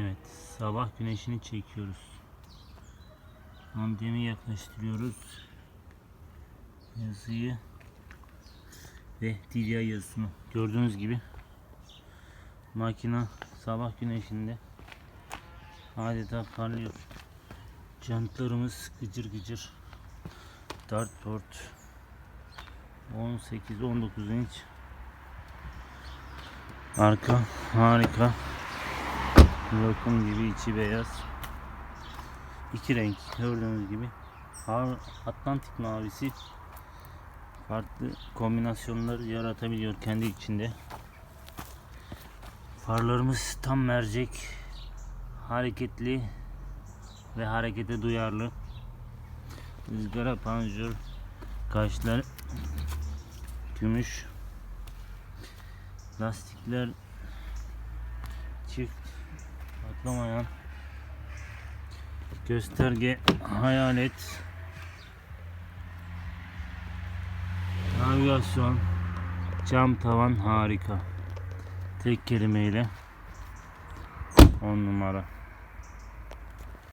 Evet, sabah güneşini çekiyoruz. Ambiyemi yaklaştırıyoruz. Yazıyı ve dilya yazısını. Gördüğünüz gibi makina sabah güneşinde adeta parlıyor. Jantlarımız gıcır gıcır. Dartboard 18-19 inç. Arka harika. Lokum gibi içi beyaz. İki renk gördüğünüz gibi. Atlantik mavisi farklı kombinasyonlar yaratabiliyor kendi içinde. Farlarımız tam mercek, hareketli ve harekete duyarlı. Izgara panjur, kaşlar gümüş, lastikler çift patlamayan gösterge hayalet. Navigasyon cam tavan harika. Tek kelimeyle 10 numara